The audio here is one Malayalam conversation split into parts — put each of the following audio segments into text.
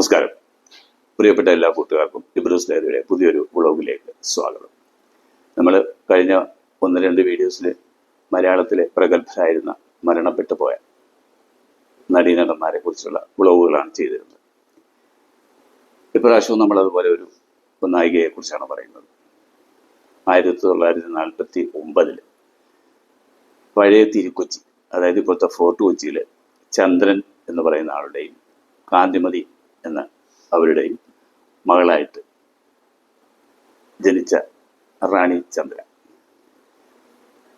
നമസ്കാരം. പ്രിയപ്പെട്ട എല്ലാ കൂട്ടുകാർക്കും ഇബ്രൂസ് ഡയറിയുടെ പുതിയൊരു വ്ളോഗിലേക്ക് സ്വാഗതം. നമ്മൾ കഴിഞ്ഞ ഒന്ന് രണ്ട് വീഡിയോസിൽ മലയാളത്തിലെ പ്രഗത്ഭരായിരുന്ന മരണപ്പെട്ടു പോയ നടീനടന്മാരെ കുറിച്ചുള്ള വ്ളോഗുകളാണ് ചെയ്തിരുന്നത്. ഇപ്രാവശ്യവും നമ്മൾ അതുപോലെ ഒരു നായികയെ കുറിച്ചാണ് പറയുന്നത്. ആയിരത്തി തൊള്ളായിരത്തി നാൽപ്പത്തി ഒമ്പതിൽ പഴയ തിരുക്കൊച്ചി അതായത് ഇപ്പോഴത്തെ ഫോർട്ട് കൊച്ചിയിൽ ചന്ദ്രൻ എന്ന് പറയുന്ന ആളുടെയും കാന്തിമതി എന്ന അവരുടെയും മകളായിട്ട് ജനിച്ച റാണി ചന്ദ്ര.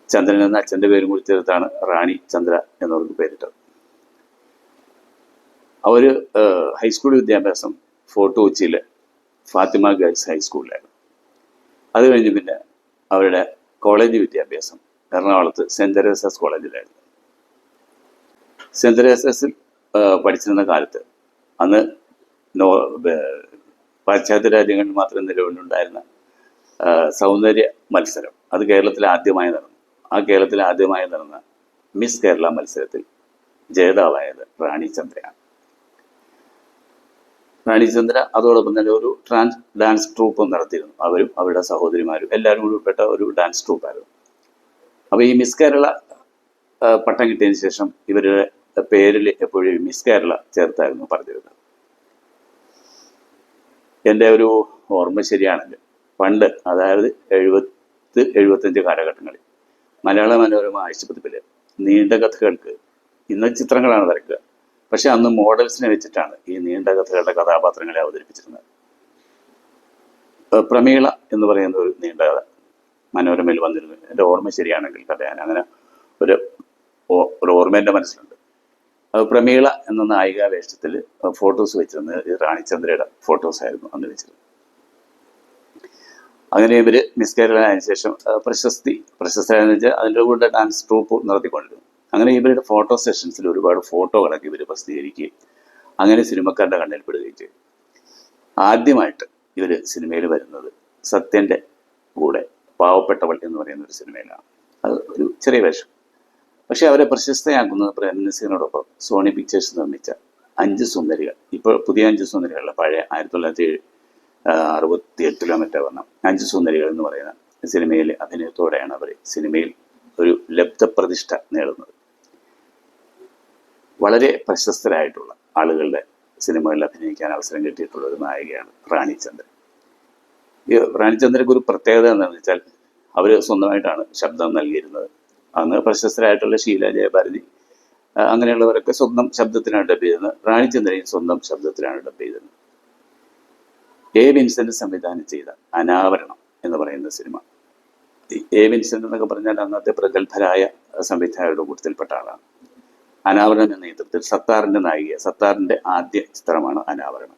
ചന്ദ്രൻ എന്ന അച്ഛന്റെ പേരും കൂടി ചേർത്താണ് റാണി ചന്ദ്ര എന്നവർക്ക് പേരിട്ടത്. അവർ ഹൈസ്കൂൾ വിദ്യാഭ്യാസം ഫോർട്ട് കൊച്ചിയിലെ ഫാത്തിമ ഗേൾസ് ഹൈസ്കൂളിലായിരുന്നു. അത് കഴിഞ്ഞ് പിന്നെ അവരുടെ കോളേജ് വിദ്യാഭ്യാസം എറണാകുളത്ത് സെന്റ് തെരേസസ് കോളേജിലായിരുന്നു. സെന്റ് തെരേസസിൽ പഠിച്ചിരുന്ന കാലത്ത് അന്ന് നോ പാശ്ചാത്യ രാജ്യങ്ങളിൽ മാത്രം നിലവിലുണ്ടായിരുന്ന സൗന്ദര്യ മത്സരം. അത് കേരളത്തിൽ ആദ്യമായി നടന്നു. ആ കേരളത്തിൽ ആദ്യമായി നടന്ന മിസ് കേരള മത്സരത്തിൽ ജേതാവായത് റാണി ചന്ദ്രയാണ്. റാണി ചന്ദ്ര അതോടൊപ്പം തന്നെ ഒരു ട്രാൻസ് ഡാൻസ് ട്രൂപ്പും നടത്തിയിരുന്നു. അവരും അവരുടെ സഹോദരിമാരും എല്ലാവരും കൂടി ഉൾപ്പെട്ട ഒരു ഡാൻസ് ട്രൂപ്പായിരുന്നു. അപ്പോൾ ഈ മിസ് കേരള പട്ടം കിട്ടിയതിന് ശേഷം ഇവരുടെ പേരിൽ എപ്പോഴും മിസ് കേരള ചേർത്തായിരുന്നു പറഞ്ഞിരുന്നത്. എന്റെ ഒരു ഓർമ്മ ശരിയാണെങ്കിൽ പണ്ട് അതായത് എഴുപത്ത് എഴുപത്തഞ്ച് കാലഘട്ടങ്ങളിൽ മലയാള മനോരമ ആഴ്ചപ്പതിപ്പിൽ നീണ്ട കഥകൾക്ക് ഇന്ന് ചിത്രങ്ങളാണ് വരയ്ക്കുക. പക്ഷെ അന്ന് മോഡൽസിനെ വെച്ചിട്ടാണ് ഈ നീണ്ട കഥകളുടെ കഥാപാത്രങ്ങളെ അവതരിപ്പിച്ചിരുന്നത്. പ്രമീള എന്ന് പറയുന്ന ഒരു നീണ്ട കഥ മനോരമയിൽ വന്നിരുന്നു. എന്റെ ഓർമ്മ ശരിയാണെങ്കിൽ കഥ ഞാൻ അങ്ങനെ ഒരു ഒരു ഓർമ്മ എന്റെ മനസ്സിലുണ്ട്. പ്രമീള എന്ന നായിക വേഷത്തിൽ ഫോട്ടോസ് വെച്ചിരുന്നത് റാണിചന്ദ്രയുടെ ഫോട്ടോസ് ആയിരുന്നു അന്ന് വെച്ചിരുന്നത് അങ്ങനെ ഇവർ മിസ് കേരള ആയതിനു ശേഷം പ്രശസ്തി പ്രശസ്തരായെന്ന് വെച്ചാൽ അതിന്റെ കൂടെ ഡാൻസ് ട്രൂപ്പ് നടത്തിക്കൊണ്ടിരുന്നു. അങ്ങനെ ഇവരുടെ ഫോട്ടോ സെഷൻസിൽ ഒരുപാട് ഫോട്ടോകളൊക്കെ ഇവർ പ്രസിദ്ധീകരിക്കുകയും അങ്ങനെ സിനിമക്കാരുടെ കണ്ണിൽപ്പെടുകയും ചെയ്തു. ആദ്യമായിട്ട് ഇവർ സിനിമയിൽ വരുന്നത് സത്യന്റെ കൂടെ പാവപ്പെട്ടവൾ എന്ന് പറയുന്ന ഒരു സിനിമയിലാണ്. അത് ഒരു ചെറിയ വേഷം. പക്ഷെ അവരെ പ്രശസ്തയാക്കുന്നത് പ്രേമനസിനോടൊപ്പം സോണി പിക്ചേഴ്സ് നിർമ്മിച്ച അഞ്ച് സുന്ദരികൾ. ഇപ്പോൾ പുതിയ അഞ്ച് സുന്ദരികളല്ല പഴയ ആയിരത്തി തൊള്ളായിരത്തി അറുപത്തി എട്ടിലോ മറ്റോ വന്ന അഞ്ച് സുന്ദരികൾ എന്ന് പറയുന്ന സിനിമയിലെ അഭിനയത്തോടെയാണ് അവർ സിനിമയിൽ ഒരു ലബ്ധപ്രതിഷ്ഠ നേടുന്നത്. വളരെ പ്രശസ്തരായിട്ടുള്ള ആളുകളുടെ സിനിമകളിൽ അഭിനയിക്കാൻ അവസരം കിട്ടിയിട്ടുള്ള ഒരു നായികയാണ് റാണിചന്ദ്രൻ ഈ റാണിചന്ദ്രക്ക് ഒരു പ്രത്യേകത എന്താണെന്ന് വെച്ചാൽ അവർ സ്വന്തമായിട്ടാണ് ശബ്ദം നൽകിയിരുന്നത്. അന്ന് പ്രശസ്തരായിട്ടുള്ള ഷീല ജയഭാരതി അങ്ങനെയുള്ളവരൊക്കെ സ്വന്തം ശബ്ദത്തിനാണ് ഡബ് ചെയ്തത്. റാണിചന്ദ്രയും സ്വന്തം ശബ്ദത്തിലാണ് ഡബ് ചെയ്തത്. എ. വിൻസെന്റ് സംവിധാനം ചെയ്ത അനാവരണം എന്ന് പറയുന്ന സിനിമ. എ. വിൻസെന്റ് എന്നൊക്കെ പറഞ്ഞാൽ അന്നത്തെ പ്രഗത്ഭരായ സംവിധായകരുടെ കൂട്ടത്തിൽപ്പെട്ട ആളാണ്. അനാവരണം എന്ന ചിത്രത്തിൽ സത്താറിന്റെ നായിക സത്താറിന്റെ ആദ്യ ചിത്രമാണ് അനാവരണം.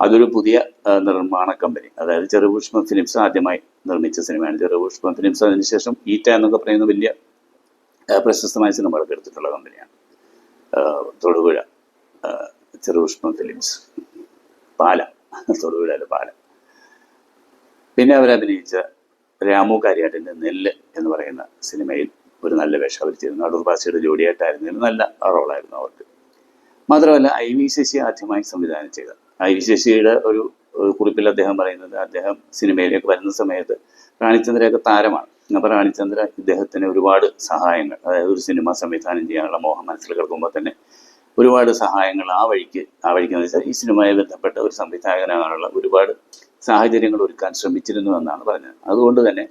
അതൊരു പുതിയ നിർമ്മാണ കമ്പനി. അതായത് ചെറുപുഷ്മ ഫിലിംസ് ആദ്യമായി നിർമ്മിച്ച സിനിമയാണ്. ചെറുപുഷ്മ ഫിലിംസ് അതിനുശേഷം ഈറ്റ എന്നൊക്കെ പറയുന്ന വലിയ പ്രശസ്തമായ സിനിമകളൊക്കെ എടുത്തിട്ടുള്ള കമ്പനിയാണ്. തൊടുപുഴ ചെറുപുഷ്മ ചെറുപുഷ്പം ഫിലിംസ്. പാല. തൊടുപുഴയിലെ പാല. പിന്നെ അവരഭിനയിച്ച രാമു കാര്യാട്ടിന്റെ നെല്ല് എന്ന് പറയുന്ന സിനിമയിൽ ഒരു നല്ല വേഷം അവർ ചെയ്തിരുന്നു അടൂർ ഭാഷയുടെ ജോഡിയായിട്ടായിരുന്നു നല്ല റോളായിരുന്നു അവർക്ക്. മാത്രമല്ല ഐ വി ശശി ആദ്യമായി സംവിധാനം ചെയ്ത ഐ വി ശശിയുടെ ഒരു കുറിപ്പിൽ അദ്ദേഹം പറയുന്നത് അദ്ദേഹം സിനിമയിലേക്ക് വരുന്ന സമയത്ത് റാണിചന്ദ്രയൊക്കെ താരമാണ്. അപ്പോൾ റാണിചന്ദ്ര ഇദ്ദേഹത്തിന് ഒരുപാട് സഹായങ്ങൾ അതായത് ഒരു സിനിമ സംവിധാനം ചെയ്യാനുള്ള മോഹം മനസ്സിൽ കിടക്കുമ്പോൾ തന്നെ ഒരുപാട് സഹായങ്ങൾ ആ വഴിക്ക് ആ വഴിക്ക് എന്ന് വെച്ചാൽ ഈ സിനിമയെ ബന്ധപ്പെട്ട ഒരു സംവിധായകനാകാനുള്ള ഒരുപാട് സാഹചര്യങ്ങൾ ഒരുക്കാൻ ശ്രമിച്ചിരുന്നു എന്നാണ് പറഞ്ഞത്. അതുകൊണ്ട് തന്നെ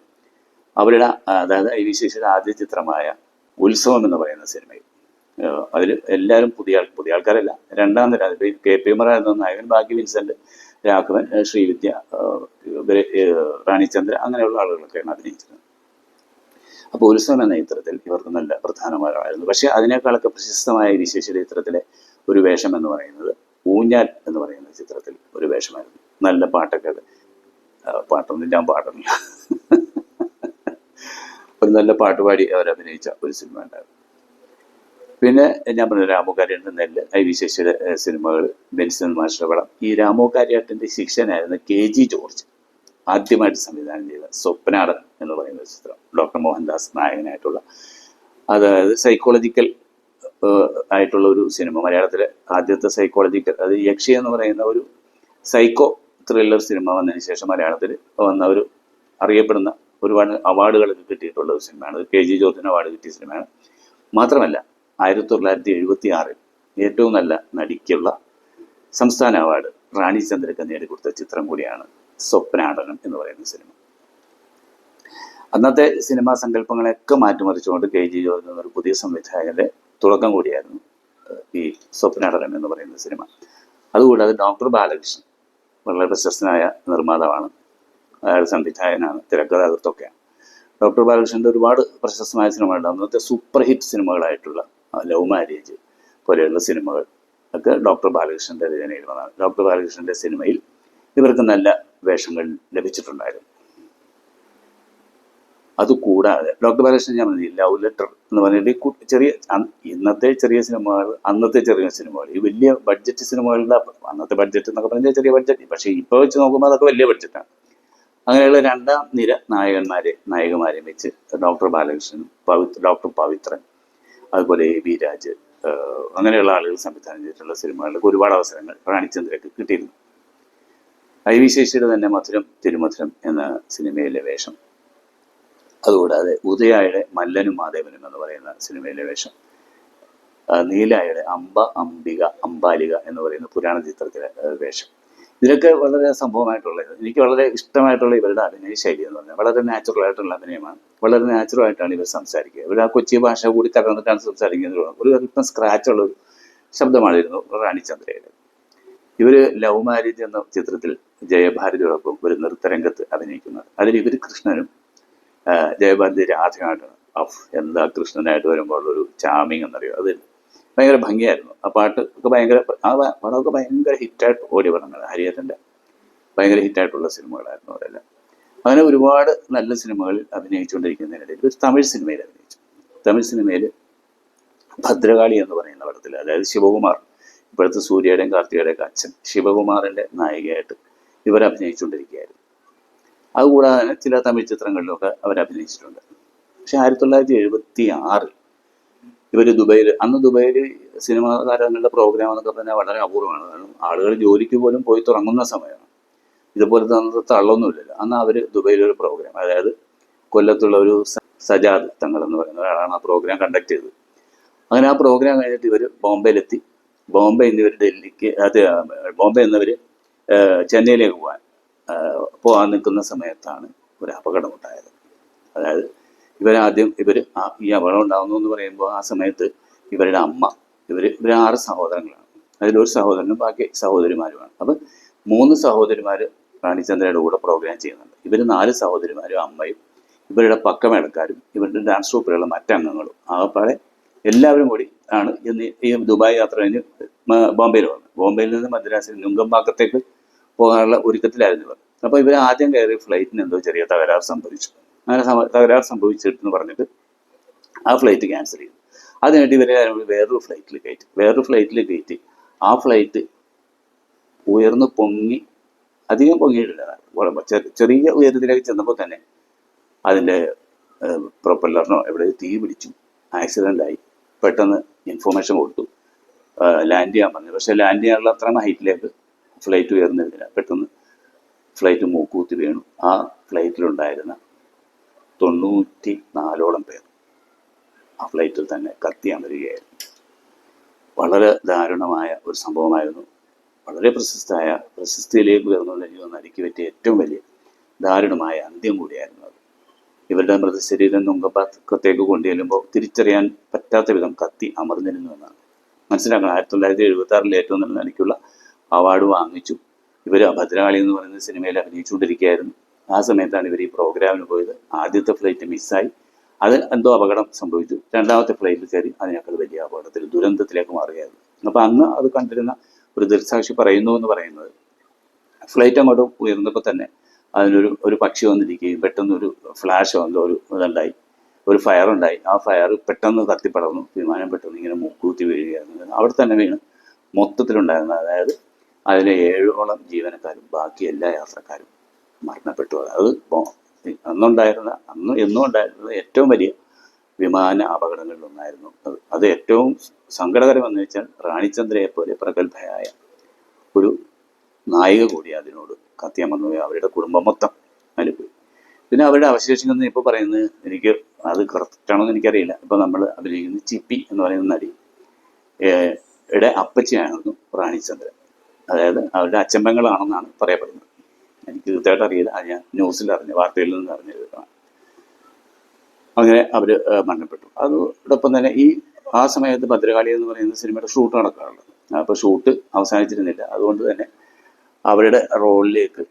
അവരുടെ അതായത് ഐ വി ശേഷിയുടെ ആദ്യ ചിത്രമായ ഉത്സവം എന്ന് പറയുന്ന സിനിമയിൽ അതിൽ എല്ലാവരും പുതിയ പുതിയ ആൾക്കാരല്ല രണ്ടാം നിര കെ പി ഉമർ എന്ന നായകൻ ബാക്കി വിൻസെന്റ് രാഘവൻ ശ്രീവിദ്യ റാണിചന്ദ്ര അങ്ങനെയുള്ള ആളുകളൊക്കെയാണ് അഭിനയിച്ചത്. അപ്പോൾ ഉത്സവം എന്ന ചിത്രത്തിൽ ഇവർക്ക് നല്ല പ്രധാനമായിരുന്നു പക്ഷെ അതിനേക്കാളൊക്കെ പ്രശസ്തമായ വിശേഷ ചിത്രത്തിലെ ഒരു വേഷം എന്ന് പറയുന്നത് ഊഞ്ഞാൽ എന്ന് പറയുന്ന ചിത്രത്തിൽ ഒരു വേഷമായിരുന്നു. നല്ല പാട്ടൊക്കെ പാട്ടൊന്നും ഞാൻ പാടുന്നില്ല. ഒരു നല്ല പാട്ടുപാടി അവർ അഭിനയിച്ച ഒരു സിനിമ ഉണ്ടായിരുന്നു. പിന്നെ ഞാൻ പറഞ്ഞ രാമു കാര്യാട്ടിന്റെ നെല്ല് ഐ വി സിനിമകൾ ബെൻസൺ മാസ്റ്റർ പടം ഈ രാമു ശിക്ഷനായിരുന്നു ശിക്ഷനായിരുന്ന കെ ജി ജോർജ് ആദ്യമായിട്ട് സംവിധാനം ചെയ്ത സ്വപ്നാടൻ എന്ന് പറയുന്ന ചിത്രം. ഡോക്ടർ മോഹൻദാസ് നായകനായിട്ടുള്ള അതായത് സൈക്കോളജിക്കൽ ആയിട്ടുള്ള ഒരു സിനിമ. മലയാളത്തിലെ ആദ്യത്തെ സൈക്കോളജിക്കൽ അത് യക്ഷി എന്ന് പറയുന്ന ഒരു സൈക്കോ ത്രില്ലർ സിനിമ വന്നതിന് ശേഷം മലയാളത്തിൽ വന്ന ഒരു അറിയപ്പെടുന്ന ഒരുപാട് അവാർഡുകളൊക്കെ കിട്ടിയിട്ടുള്ള ഒരു സിനിമയാണ്. കെ ജി ജോർജിന് അവാർഡ് കിട്ടിയ സിനിമയാണ്. മാത്രമല്ല ആയിരത്തി തൊള്ളായിരത്തി എഴുപത്തി ആറിൽ ഏറ്റവും നല്ല നടിക്കുള്ള സംസ്ഥാന അവാർഡ് റാണി ചന്ദ്രക്ക് നേടിക്കൊടുത്ത ചിത്രം കൂടിയാണ് സ്വപ്നാടനം എന്ന് പറയുന്ന സിനിമ. അന്നത്തെ സിനിമാ സങ്കല്പങ്ങളെയൊക്കെ മാറ്റിമറിച്ചുകൊണ്ട് കെ. ജി. ജോർജ് എന്നൊരു പുതിയ സംവിധായകന്റെ തുടക്കം കൂടിയായിരുന്നു ഈ സ്വപ്നാടനം എന്ന് പറയുന്ന സിനിമ. അതുകൂടാതെ ഡോക്ടർ ബാലകൃഷ്ണൻ വളരെ പ്രശസ്തനായ നിർമ്മാതാവാണ്. അയാൾ സംവിധായകനാണ് തിരക്കഥാകൃത്തൊക്കെയാണ്. ഡോക്ടർ ബാലകൃഷ്ണന്റെ ഒരുപാട് പ്രശസ്തമായ സിനിമകളുണ്ട്. അന്നത്തെ സൂപ്പർ ഹിറ്റ് സിനിമകളായിട്ടുള്ള ലവ് മാരേജ് പോലെയുള്ള സിനിമകൾ. ഒക്കെ ഡോക്ടർ ബാലകൃഷ്ണന്റെ രചനയിൽ വന്നതാണ് ഡോക്ടർ ബാലകൃഷ്ണന്റെ സിനിമയിൽ ഇവർക്ക് നല്ല വേഷങ്ങൾ ലഭിച്ചിട്ടുണ്ടായിരുന്നു. അതുകൂടാതെ ഡോക്ടർ ബാലകൃഷ്ണൻ ഞാൻ പറഞ്ഞു ലവ് ലെറ്റർ എന്ന് പറഞ്ഞിട്ട് ചെറിയ ഇന്നത്തെ ചെറിയ സിനിമകൾ അന്നത്തെ ചെറിയ സിനിമകൾ ഈ വലിയ ബഡ്ജറ്റ് സിനിമകളുടെ അന്നത്തെ ബഡ്ജറ്റ് എന്നൊക്കെ പറഞ്ഞാൽ ചെറിയ ബഡ്ജറ്റ് പക്ഷേ ഇപ്പോൾ വെച്ച് നോക്കുമ്പോൾ അതൊക്കെ വലിയ ബഡ്ജറ്റാണ്. അങ്ങനെയുള്ള രണ്ടാം നിര നായകന്മാരെ നായകന്മാരെ വെച്ച് ഡോക്ടർ ബാലകൃഷ്ണൻ പവിത്ര ഡോക്ടർ പവിത്രൻ അതുപോലെ എ ബി രാജ് അങ്ങനെയുള്ള ആളുകൾ സംവിധാനം ചെയ്തിട്ടുള്ള സിനിമകളിലൊക്കെ ഒരുപാട് അവസരങ്ങൾ റാണിചന്ദ്രക്ക് കിട്ടിയിരുന്നു. ഐ വി ശേഷിയുടെ തന്നെ മധുരം തിരുമധുരം എന്ന സിനിമയിലെ വേഷം. അതുകൂടാതെ ഉദയായുടെ മല്ലനും മാധവനും എന്ന് പറയുന്ന സിനിമയിലെ വേഷം. നീലായുടെ അംബ അംബിക അംബാലിക എന്ന് പറയുന്ന പുരാണ ചിത്രത്തിലെ വേഷം. ഇതിലൊക്കെ വളരെ സംഭവമായിട്ടുള്ളത് എനിക്ക് വളരെ ഇഷ്ടമായിട്ടുള്ള ഇവരുടെ അഭിനയ ശൈലി എന്ന് പറഞ്ഞാൽ വളരെ നാച്ചുറൽ ആയിട്ടുള്ള അഭിനയമാണ്. വളരെ നാച്ചുറൽ ആയിട്ടാണ് ഇവർ സംസാരിക്കുക. ഇവർ ആ കൊച്ചി ഭാഷ കൂടി തകർന്നിട്ടാണ് സംസാരിക്കുന്നത്. ഒരു അല്പം സ്ക്രാച്ച് ഉള്ള ഒരു ശബ്ദമായിരുന്നു റാണിചന്ദ്രയുടെ ഇവർ ലവ് മാരേജ് എന്ന ചിത്രത്തിൽ ജയഭാരതിയോടൊപ്പം ഒരു നൃത്തരംഗത്ത് അഭിനയിക്കുന്നത്. അതിൽ ഇവർ കൃഷ്ണനും ജയഭാരതി രാധയുമായിട്ടാണ്. അഫ് എന്താ കൃഷ്ണനായിട്ട് വരുമ്പോൾ ഒരു ചാമിങ് എന്നറിയോ? അത് ഭയങ്കര ഭംഗിയായിരുന്നു. ആ പാട്ട് ഒക്കെ ഭയങ്കര ആ പടമൊക്കെ ഭയങ്കര ഹിറ്റായിട്ട് ഓടി പടങ്ങൾ ഹരിയത്തിന്റെ ഭയങ്കര ഹിറ്റായിട്ടുള്ള സിനിമകളായിരുന്നു അവരെല്ലാം അങ്ങനെ ഒരുപാട് നല്ല സിനിമകളിൽ അഭിനയിച്ചുകൊണ്ടിരിക്കുന്നതിനിടയിൽ ഒരു തമിഴ് സിനിമയിൽ അഭിനയിച്ചു. തമിഴ് സിനിമയിൽ ഭദ്രകാളി എന്ന് പറയുന്ന പടത്തിൽ അതായത് ശിവകുമാർ ഇപ്പോഴത്തെ സൂര്യയുടെയും കാർത്തികയുടെയൊക്കെ അച്ഛൻ ശിവകുമാറിന്റെ നായികയായിട്ട് ഇവർ അഭിനയിച്ചുകൊണ്ടിരിക്കുകയായിരുന്നു. അതുകൂടാതെ തന്നെ ചില തമിഴ് ചിത്രങ്ങളിലൊക്കെ അവർ അഭിനയിച്ചിട്ടുണ്ട്. പക്ഷെ ആയിരത്തി തൊള്ളായിരത്തി എഴുപത്തി ആറിൽ ഇവർ ദുബൈയിൽ അന്ന് ദുബൈയിൽ സിനിമാ താരങ്ങളുടെ പ്രോഗ്രാം എന്നൊക്കെ പറഞ്ഞാൽ വളരെ അപൂർവമാണ്. കാരണം ആളുകൾ ജോലിക്ക് പോലും പോയി തുടങ്ങുന്ന സമയമാണ്. ഇതുപോലെ അന്നത്തെ തള്ളൊന്നുമില്ലല്ലോ. അന്ന് അവർ ദുബൈയിലൊരു പ്രോഗ്രാം അതായത് കൊല്ലത്തുള്ള ഒരു സജാദ് തങ്ങൾ എന്ന് പറയുന്ന ഒരാളാണ് ആ പ്രോഗ്രാം കണ്ടക്ട് ചെയ്തത്. അങ്ങനെ ആ പ്രോഗ്രാം കഴിഞ്ഞിട്ട് ഇവർ ബോംബെയിലെത്തി. ബോംബെ എന്നിവർ ഡൽഹിക്ക് അത് ബോംബെ എന്നിവർ ചെന്നൈയിലേക്ക് പോകാൻ പോകാൻ നിൽക്കുന്ന സമയത്താണ് ഒരു അപകടമുണ്ടായത്. അതായത് ഇവരാദ്യം ഇവർ ഈ അപകടം ഉണ്ടാകുന്നു എന്ന് പറയുമ്പോൾ ആ സമയത്ത് ഇവരുടെ അമ്മ ഇവർ ഇവർ ആറ് സഹോദരങ്ങളാണ്. അതിലൊരു സഹോദരനും ബാക്കി സഹോദരിമാരുമാണ്. അപ്പം മൂന്ന് സഹോദരിമാർ റാണിചന്ദ്രയുടെ കൂടെ പ്രോഗ്രാം ചെയ്യുന്നുണ്ട്. ഇവർ നാല് സഹോദരിമാരും അമ്മയും ഇവരുടെ പക്കമേളക്കാരും ഇവരുടെ ഡാൻസ് ട്രൂപ്പിലുള്ള മറ്റംഗങ്ങളും ആകപ്പാടെ എല്ലാവരും കൂടി ആണ് ഇന്ന് ഈ ദുബായ് യാത്ര കഴിഞ്ഞ് ബോംബെയിൽ വന്നത്. ബോംബെയിൽ നിന്ന് മദ്രാസിൽ നുങ്കമ്പാക്കത്തേക്ക് പോകാനുള്ള ഒരുക്കത്തിലായിരുന്നു ഇവർ. അപ്പോൾ ഇവർ ആദ്യം കയറിയ ഫ്ലൈറ്റിന് എന്തോ ചെറിയ തകരാറ് സംഭവിച്ചു. അങ്ങനെ തകരാറ് സംഭവിച്ചിട്ടെന്ന് പറഞ്ഞിട്ട് ആ ഫ്ലൈറ്റ് ക്യാൻസൽ ചെയ്തു. അതിനായിട്ട് ഇവരെ വേറൊരു ഫ്ലൈറ്റിൽ കയറ്റി. വേറൊരു ഫ്ലൈറ്റിൽ കയറ്റി. ആ ഫ്ലൈറ്റ് ഉയർന്നു പൊങ്ങി അധികം പൊങ്ങിയിട്ടില്ല. ചെറിയ ഉയരത്തിലേക്ക് ചെന്നപ്പോൾ തന്നെ അതിന്റെ പ്രൊപ്പല്ലറിനോ എവിടെ തീ പിടിച്ചു. ആക്സിഡന്റ് ആയി. പെട്ടെന്ന് ഇൻഫോർമേഷൻ കൊടുത്തു. ലാൻഡ് ചെയ്യാൻ പറഞ്ഞു. പക്ഷേ ലാൻഡ് ചെയ്യാനുള്ള അത്ര ഹൈറ്റിലേക്ക് ഫ്ലൈറ്റ് ഉയർന്നിരുന്നില്ല. പെട്ടെന്ന് ഫ്ലൈറ്റ് മൂക്കൂത്തി വീണു. ആ ഫ്ലൈറ്റിലുണ്ടായിരുന്ന തൊണ്ണൂറ്റി നാലോളം പേർ ആ ഫ്ലൈറ്റിൽ തന്നെ കത്തിയാൻ വരികയായിരുന്നു. വളരെ ദാരുണമായ ഒരു സംഭവമായിരുന്നു. വളരെ പ്രശസ്തമായ പ്രശസ്തിയിലേക്ക് ഉയർന്നുള്ള ജീവിതം അരിക്ക് പറ്റിയ ഏറ്റവും വലിയ ദാരുണമായ അന്ത്യം കൂടിയായിരുന്നു അത്. ഇവരുടെ മൃതശരീരം നുങ്കപ്പാക്കത്തേക്ക് കൊണ്ടുചെല്ലുമ്പോൾ തിരിച്ചറിയാൻ പറ്റാത്ത വിധം കത്തി അമർന്നിരുന്നു എന്നാണ്. മനസ്സിലാക്കണം ആയിരത്തി തൊള്ളായിരത്തി എഴുപത്തി ആറിൽ ഏറ്റവും നല്ല നടിക്കുള്ള അവാർഡ് വാങ്ങിച്ചു. ഇവർ ഭദ്രകാളി എന്ന് പറയുന്ന സിനിമയിൽ അഭിനയിച്ചുകൊണ്ടിരിക്കുകയായിരുന്നു. ആ സമയത്താണ് ഇവർ ഈ പ്രോഗ്രാമിന് പോയത്. ആദ്യത്തെ ഫ്ലൈറ്റ് മിസ്സായി. അത് എന്തോ അപകടം സംഭവിച്ചു. രണ്ടാമത്തെ ഫ്ലൈറ്റിൽ കയറി അതിനേക്കാൾ വലിയ അപകടത്തിൽ ദുരന്തത്തിലേക്ക് മാറുകയായിരുന്നു. അപ്പോൾ അന്ന് അത് കണ്ടിരുന്ന ഒരു ദൃക്സാക്ഷി പറയുന്നു എന്ന് പറയുന്നത് ഫ്ലൈറ്റ് അങ്ങോട്ട് ഉയർന്നപ്പോൾ തന്നെ അതിനൊരു ഒരു പക്ഷി വന്നിരിക്കുകയും പെട്ടെന്ന് ഒരു ഫ്ലാഷ് വന്നു ഒരു ഇതുണ്ടായി. ഒരു ഫയർ ഉണ്ടായി. ആ ഫയർ പെട്ടെന്ന് കത്തിപ്പടർന്നു. വിമാനം പെട്ടെന്ന് ഇങ്ങനെ മൂക്കൂത്തി വീഴുകയായിരുന്നു. അവിടെ തന്നെ വീണ് മൊത്തത്തിലുണ്ടായിരുന്നത് അതായത് അതിലെ ഏഴോളം ജീവനക്കാരും ബാക്കി എല്ലാ യാത്രക്കാരും മരണപ്പെട്ടു. അത് അന്നുണ്ടായിരുന്ന അന്ന് എന്നും ഉണ്ടായിരുന്ന ഏറ്റവും വലിയ വിമാന അപകടങ്ങളിലൊന്നായിരുന്നു അത്. അത് ഏറ്റവും സങ്കടകരമെന്ന് വെച്ചാൽ റാണിചന്ദ്രയെ പോലെ പ്രഗത്ഭയായ ഒരു നായിക കൂടി അതിനോട് കത്തിയാമെന്ന് പോയി അവരുടെ കുടുംബം മൊത്തം അനുഭവി പിന്നെ അവരുടെ അവശേഷിക്കുന്ന ഇപ്പോൾ പറയുന്നത് എനിക്ക് അത് കറക്റ്റാണോ എന്ന് എനിക്കറിയില്ല. ഇപ്പോൾ നമ്മൾ അഭിനയിക്കുന്ന ചിപ്പി എന്ന് പറയുന്ന നടി യുടെ അപ്പച്ചിയായിരുന്നു റാണിചന്ദ്രൻ അതായത് അവരുടെ അച്ചമ്പങ്ങളാണെന്നാണ് പറയപ്പെടുന്നത്. എനിക്ക് കൃത്യമായിട്ട് അറിയില്ല. അത് ഞാൻ ന്യൂസിൽ അറിഞ്ഞു വാർത്തയിൽ നിന്ന് അറിഞ്ഞു അങ്ങനെ അവർ മരണപ്പെട്ടു. അതോടൊപ്പം തന്നെ ഈ ആ സമയത്ത് ഭദ്രകാളി എന്ന് പറയുന്ന സിനിമയുടെ ഷൂട്ട് നടക്കാറുണ്ട്. അപ്പോൾ ഷൂട്ട് അവസാനിച്ചിരുന്നില്ല. അതുകൊണ്ട് തന്നെ അവരുടെ റോളിലേക്ക്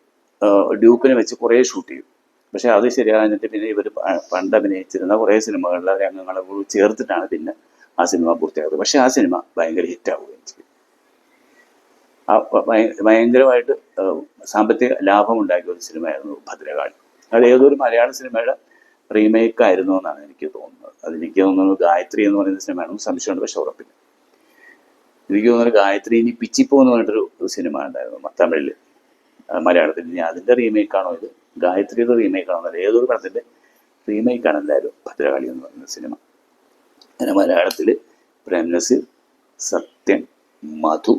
ഡ്യൂക്കിനെ വെച്ച് കുറേ ഷൂട്ട് ചെയ്യും. പക്ഷേ അത് ശരിയാകുന്നിട്ട് പിന്നെ ഇവർ പണ്ട് അഭിനയിച്ചിരുന്ന കുറേ സിനിമകളിലെ രംഗങ്ങളെ ചേർത്തിട്ടാണ് പിന്നെ ആ സിനിമ പൂർത്തിയാകുന്നത് പക്ഷേ ആ സിനിമ ഭയങ്കര ഹിറ്റ് ആവുകയും ആ ഭ- ഭയ- ഭയങ്കരമായിട്ട് സാമ്പത്തിക ലാഭം ഉണ്ടാക്കിയ ഒരു സിനിമയായിരുന്നു ഭദ്രകാളി. അത് ഏതൊരു മലയാള സിനിമയുടെ റീമേക്ക് ആയിരുന്നു എന്നാണ് എനിക്ക് തോന്നുന്നത്. അത് എനിക്ക് തോന്നുന്നു ഗായത്രി എന്ന് പറയുന്ന സിനിമയാണ്. സംശയമുണ്ട് പക്ഷെ ഉറപ്പില്ല. എനിക്ക് തോന്നുന്നത് ഗായത്രി ഇനി പിച്ചിപ്പോ എന്ന് പറഞ്ഞിട്ടൊരു സിനിമ ഉണ്ടായിരുന്നു. തമിഴിൽ മലയാളത്തിൽ. ഇനി അതിന്റെ റീമേക്ക് ആണോ ഇത്? ഗായത്രിയുടെ റീമേക്ക് ആണോ എന്നല്ല ഏതൊരു പടത്തിന്റെ റീമേക്ക് ആണ് എന്തായാലും ഭദ്രകാളി എന്ന് പറയുന്ന സിനിമ. അങ്ങനെ മലയാളത്തിൽ പ്രേംനസീർ സത്യൻ മധു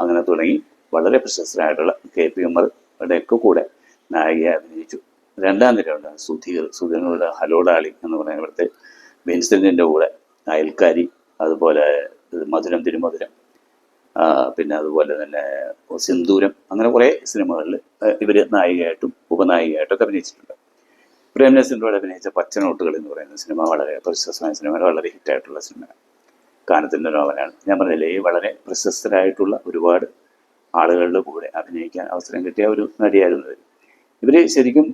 അങ്ങനെ തുടങ്ങി വളരെ പ്രശസ്തരായിട്ടുള്ള കെ പി ഉമ്മർ ഒക്കെ കൂടെ നായികയെ അഭിനയിച്ചു. രണ്ടാം നിരയുണ്ട് സുധീർ സുധീറിനുള്ള ഹലോഡാളി എന്ന് പറയുന്ന ഇവിടുത്തെ വിൻസെന്റിന്റെ കൂടെ അയൽക്കാരി അതുപോലെ മധുരം തിരുമധുരം പിന്നെ അതുപോലെ തന്നെ സിന്ദൂരം അങ്ങനെ കുറേ സിനിമകളിൽ ഇവർ നായികയായിട്ടും ഉപനായികയായിട്ടൊക്കെ അഭിനയിച്ചിട്ടുണ്ട്. പ്രേംനസിന്റെ അഭിനയിച്ച പച്ചനോട്ടുകൾ എന്ന് പറയുന്ന സിനിമ വളരെ പ്രശസ്തമായ സിനിമ വളരെ ഹിറ്റായിട്ടുള്ള സിനിമയാണ്. കാനത്തിന്റെ നോവലാണ് ഞാൻ പറഞ്ഞില്ലേ ഈ വളരെ പ്രശസ്തരായിട്ടുള്ള ഒരുപാട് ആളുകളുടെ കൂടെ അഭിനയിക്കാൻ അവസരം കിട്ടിയ ഒരു നടിയായിരുന്നു ഇവർ ശരിക്കും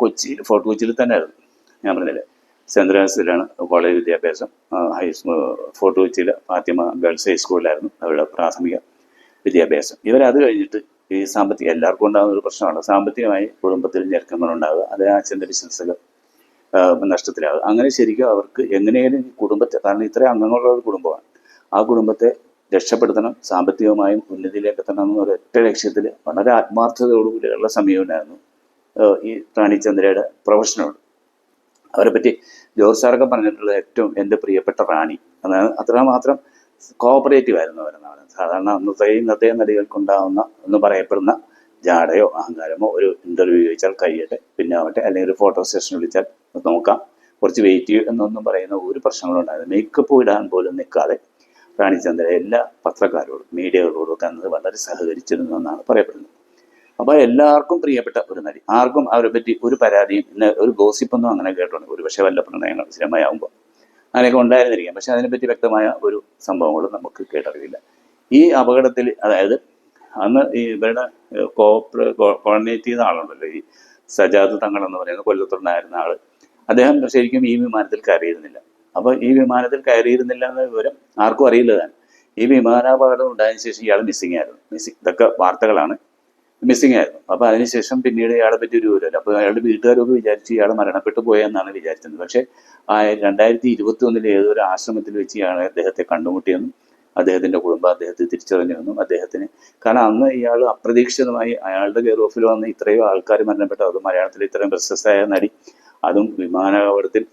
കൊച്ചി ഫോർട്ട് കൊച്ചിയിൽ തന്നെയായിരുന്നു. ഞാൻ പറഞ്ഞില്ലേ സെന്റ് ആൻസിലാണ് കോളേജ് വിദ്യാഭ്യാസം ഹൈസ്കൂൾ ഫോർട്ട് കൊച്ചിയിലെ ഫാത്തിമ ഗേൾസ് ഹൈസ്കൂളിലായിരുന്നു അവരുടെ പ്രാഥമിക വിദ്യാഭ്യാസം. ഇവരത് കഴിഞ്ഞിട്ട് ഈ സാമ്പത്തിക എല്ലാവർക്കും ഉണ്ടാകുന്ന ഒരു പ്രശ്നമാണ്. സാമ്പത്തികമായി കുടുംബത്തിൽ ഞെരുക്കങ്ങളുണ്ടാവുക അത് അച്ഛന്റെ ബിസിനസ്സൊക്കെ നഷ്ടത്തിലാവുക. അങ്ങനെ ശരിക്കും അവർക്ക് എങ്ങനെയും കുടുംബത്തെ കാരണം ഇത്രയും അംഗങ്ങളുള്ള ഒരു കുടുംബമാണ്. ആ കുടുംബത്തെ രക്ഷപ്പെടുത്തണം സാമ്പത്തികമായും ഉന്നതിയിലേക്ക് എത്തണം എന്ന ഒരൊറ്റ ലക്ഷ്യത്തിൽ വളരെ ആത്മാർത്ഥതയോടുകൂടിയുള്ള സമീപനമായിരുന്നു ഈ റാണിചന്ദ്രയുടെ പ്രൊഫഷനോട്. അവരെ പറ്റി ജോർജ് സാറൊക്കെ പറഞ്ഞിട്ടുള്ള ഏറ്റവും എന്റെ പ്രിയപ്പെട്ട റാണി അതാണ് അത്രമാത്രം കോപ്പറേറ്റീവ് ആയിരുന്നു അവരെന്നാണ്. സാധാരണ അന്നത്തെ ഇന്നത്തെ നടികൾക്കുണ്ടാവുന്ന എന്ന് പറയപ്പെടുന്ന ജാടയോ അഹങ്കാരമോ ഒരു ഇന്റർവ്യൂ ചോദിച്ചാൽ കഴിയട്ടെ പിന്നെ ആവട്ടെ അല്ലെങ്കിൽ ഒരു ഫോട്ടോ സെഷൻ വിളിച്ചാൽ നോക്കാം. കുറച്ച് വെയിറ്റ് എന്നൊന്നും പറയുന്ന ഒരു പ്രശ്നങ്ങളും ഉണ്ടായത് മേക്കപ്പ് ഇടാൻ പോലും നിൽക്കാതെ റാണിചന്ദ്ര എല്ലാ പത്രക്കാരോടും മീഡിയകളോടും ഒക്കെ അന്ന് വളരെ സഹകരിച്ചിരുന്നു എന്നാണ് പറയപ്പെടുന്നത്. അപ്പോൾ എല്ലാവർക്കും പ്രിയപ്പെട്ട ഒരു നടി. ആർക്കും അവരെ പറ്റി ഒരു പരാതിയും ഇന്ന് ഒരു ഗോസിപ്പൊന്നും അങ്ങനെ കേട്ടോണ്ട് ഒരു പക്ഷേ വല്ല പ്രണയങ്ങൾ സ്ഥിരമായാകുമ്പോൾ അങ്ങനെയൊക്കെ ഉണ്ടായിരുന്നിരിക്കാം. പക്ഷെ അതിനെപ്പറ്റി വ്യക്തമായ ഒരു സംഭവങ്ങളും നമുക്ക് കേട്ടറിയില്ല ഈ അപകടത്തിൽ അതായത് അന്ന് ഈ ഇവരുടെ കോപ്പറേ കോർഡിനേറ്റ് ചെയ്ത ആളുണ്ടല്ലോ ഈ സജാദ് തങ്ങൾ എന്ന് പറയുന്ന കൊല്ലത്തുണ്ടായിരുന്ന ആൾ. അദ്ദേഹം ശരിക്കും ഈ വിമാനത്തിൽ കയറിയിരുന്നില്ല. അപ്പോൾ ഈ വിമാനത്തിൽ കയറിയിരുന്നില്ല എന്ന വിവരം ആർക്കും അറിയില്ല താൻ ഈ വിമാനാപകടം ഉണ്ടായതിനു ശേഷം ഇയാൾ മിസ്സിംഗ് ആയിരുന്നു. മിസ്സിംഗ് ഇതൊക്കെ വാർത്തകളാണ്. മിസ്സിംഗ് ആയിരുന്നു. അപ്പോൾ അതിനുശേഷം പിന്നീട് ഇയാളെ പറ്റി ഒരു വിവരമില്ല. അപ്പോൾ അയാളുടെ വീട്ടുകാരൊക്കെ വിചാരിച്ചു ഇയാൾ മരണപ്പെട്ടു പോയെന്നാണ് വിചാരിച്ചത് പക്ഷെ ആ രണ്ടായിരത്തി ഇരുപത്തി ഒന്നിലെ ഏതൊരു ആശ്രമത്തിൽ വെച്ച് ഇയാളെ അദ്ദേഹത്തെ കണ്ടുമുട്ടിയെന്നും അദ്ദേഹത്തിന്റെ കുടുംബം അദ്ദേഹത്തെ തിരിച്ചറിഞ്ഞു വന്നു. അദ്ദേഹത്തിന് കാരണം അന്ന് ഇയാൾ അപ്രതീക്ഷിതമായി അയാളുടെ കെയർ ഓഫിൽ വന്ന് ഇത്രയും ആൾക്കാർ മരണപ്പെട്ടു. അതും മലയാളത്തിൽ ഇത്രയും പ്രശസ്തയായ നടി. അതും വിമാനാപകടത്തിൽ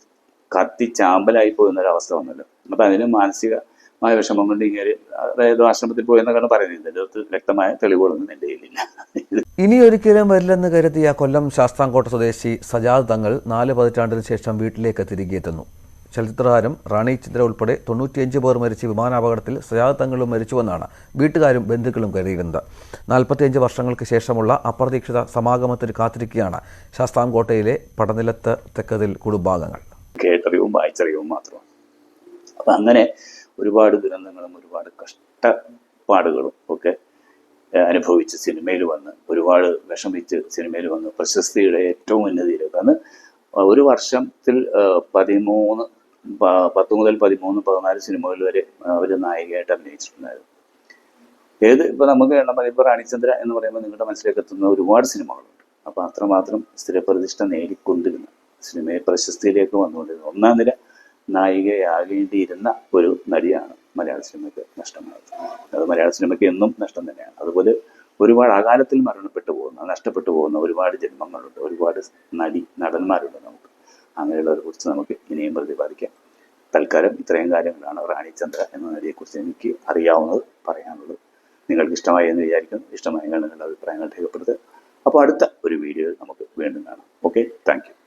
കത്തി ചാമ്പലായി പോകുന്ന ഒരു അവസ്ഥ വന്നല്ലോ. അപ്പൊ അതിന് മാനസികമായ വിഷമം കൊണ്ട് ഇങ്ങനെ അതായത് ആശ്രമത്തിൽ പോയെന്നൊക്കെയാണ് പറയുന്നത്. ഇതിനകത്ത് വ്യക്തമായ തെളിവുകളൊന്നും എന്റെ കയ്യിലില്ല. ഇനി ഒരിക്കലും വരില്ലെന്ന് കരുതിയ കൊല്ലം ശാസ്താംകോട്ട സ്വദേശി സജാദ് തങ്ങൾ നാല് പതിറ്റാണ്ടിന് ശേഷം വീട്ടിലേക്ക് തിരികെ എത്തുന്നു ചലച്ചിത്രതാരം റാണി ചിത്ര ഉൾപ്പെടെ തൊണ്ണൂറ്റിയഞ്ച് പേർ മരിച്ച വിമാനാപകടത്തിൽ സജാദ് തങ്ങളും മരിച്ചുവെന്നാണ് വീട്ടുകാരും ബന്ധുക്കളും കരുതിയിരുന്നത്. നാൽപ്പത്തിയഞ്ച് വർഷങ്ങൾക്ക് ശേഷമുള്ള അപ്രതീക്ഷിത സമാഗമത്തിന് കാത്തിരിക്കുകയാണ് ശാസ്താംകോട്ടയിലെ പടനിലത്ത് തെക്കതിൽ കുടുംബാംഗങ്ങൾ. കേട്ടറിവും വായിച്ചറിവും മാത്രമാണ് അപ്പം അങ്ങനെ ഒരുപാട് ദുരന്തങ്ങളും ഒരുപാട് കഷ്ടപ്പാടുകളും ഒക്കെ അനുഭവിച്ച് സിനിമയിൽ വന്ന് ഒരുപാട് വിഷമിച്ച് സിനിമയിൽ വന്ന് പ്രശസ്തിയുടെ ഏറ്റവും ഉന്നതിയിലേക്ക് അന്ന് ഒരു വർഷത്തിൽ പതിമൂന്ന് പത്ത് മുതൽ പതിമൂന്ന് പതിനാല് സിനിമകൾ വരെ അവർ നായികയായിട്ട് അഭിനയിച്ചിട്ടുണ്ടായിരുന്നു. ഏത് ഇപ്പൊ നമുക്ക് എണ്ണം ഇപ്പോൾ ഇപ്പൊ റാണിചന്ദ്ര എന്ന് പറയുമ്പോൾ നിങ്ങളുടെ മനസ്സിലേക്ക് എത്തുന്ന ഒരുപാട് സിനിമകളുണ്ട്. അപ്പൊ അത്രമാത്രം സ്ഥിരപ്രതിഷ്ഠ നേടിക്കൊണ്ടിരുന്ന സിനിമയെ പ്രശസ്തിയിലേക്ക് വന്നുകൊണ്ടിരുന്നു ഒന്നാം നില നായികയാകേണ്ടിയിരുന്ന ഒരു നടിയാണ് മലയാള സിനിമയ്ക്ക് നഷ്ടമായത്. അത് മലയാള സിനിമയ്ക്ക് എന്നും നഷ്ടം തന്നെയാണ്. അതുപോലെ ഒരുപാട് അകാലത്തിൽ മരണപ്പെട്ടു പോകുന്ന നഷ്ടപ്പെട്ടു പോകുന്ന ഒരുപാട് ജന്മങ്ങളുണ്ട്. ഒരുപാട് നടി നടന്മാരുണ്ട്. നമുക്ക് അങ്ങനെയുള്ളവരെ കുറിച്ച് നമുക്ക് ഇനിയും പ്രതിപാദിക്കാം. തൽക്കാലം ഇത്രയും കാര്യങ്ങളാണ് റാണി ചന്ദ്ര എന്ന നടിയെക്കുറിച്ച് എനിക്ക് അറിയാവുന്നത് പറയാനുള്ളത്. നിങ്ങൾക്ക് ഇഷ്ടമായി എന്ന് വിചാരിക്കുന്നു. ഇഷ്ടമായി നിങ്ങളുടെ അഭിപ്രായങ്ങൾ രേഖപ്പെടുത്തുക. അപ്പോൾ അടുത്ത ഒരു വീഡിയോയിൽ നമുക്ക് വീണ്ടും കാണാം. Okay thank